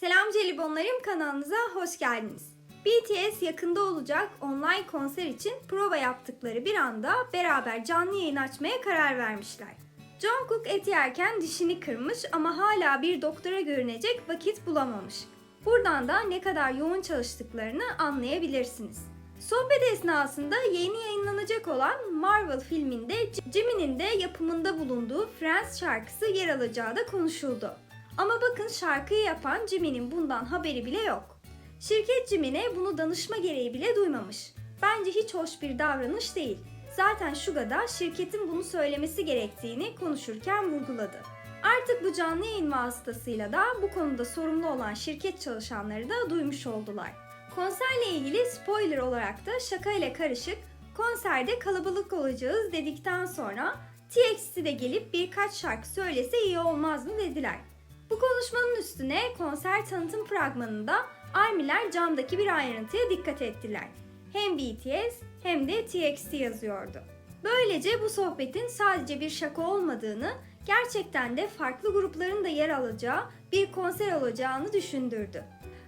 Selam Jelibonlarım kanalınıza hoş geldiniz. BTS yakında olacak online konser için prova yaptıkları bir anda beraber canlı yayın açmaya karar vermişler. Jungkook et yerken dişini kırmış ama hala bir doktora görünecek vakit bulamamış. Buradan da ne kadar yoğun çalıştıklarını anlayabilirsiniz. Sohbet esnasında yeni yayınlanacak olan Marvel filminde Jimin'in de yapımında bulunduğu Friends şarkısı yer alacağı da konuşuldu. Ama bakın şarkıyı yapan Jimin'in bundan haberi bile yok. Şirket Jimin'e bunu danışma gereği bile duymamış. Bence hiç hoş bir davranış değil. Zaten Suga da şirketin bunu söylemesi gerektiğini konuşurken vurguladı. Artık bu canlı yayın vasıtasıyla da bu konuda sorumlu olan şirket çalışanları da duymuş oldular. Konserle ilgili spoiler olarak da şaka ile karışık konserde kalabalık olacağız dedikten sonra TXT de gelip birkaç şarkı söylese iyi olmaz mı dediler. Bu konuşmanın üstüne konser tanıtım fragmanında ARMY'ler camdaki bir ayrıntıya dikkat ettiler. Hem BTS hem de TXT yazıyordu. Böylece bu sohbetin sadece bir şaka olmadığını, gerçekten de farklı grupların da yer alacağı bir konser olacağını düşündürdü.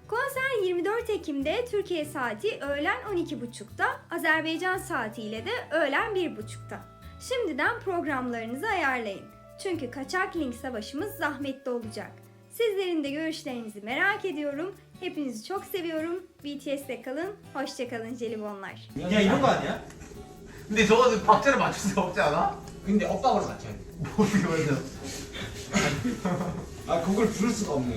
Konser 24 Ekim'de Türkiye saati öğlen 12.30'da, Azerbaycan saatiyle de öğlen 1.30'da. Şimdiden programlarınızı ayarlayın. Çünkü kaçak link savaşımız zahmetli olacak. Sizlerin de görüşlerinizi merak ediyorum. Hepinizi çok seviyorum. BTS'le kalın. Hoşçakalın jelibonlar. 그냥 이런 거 아니야? 근데 저거는 박자를 맞출 수 없지 않아? 근데 엇박으로 맞춰야 돼. 모르겠어. 아 그걸 부를 수가 없네.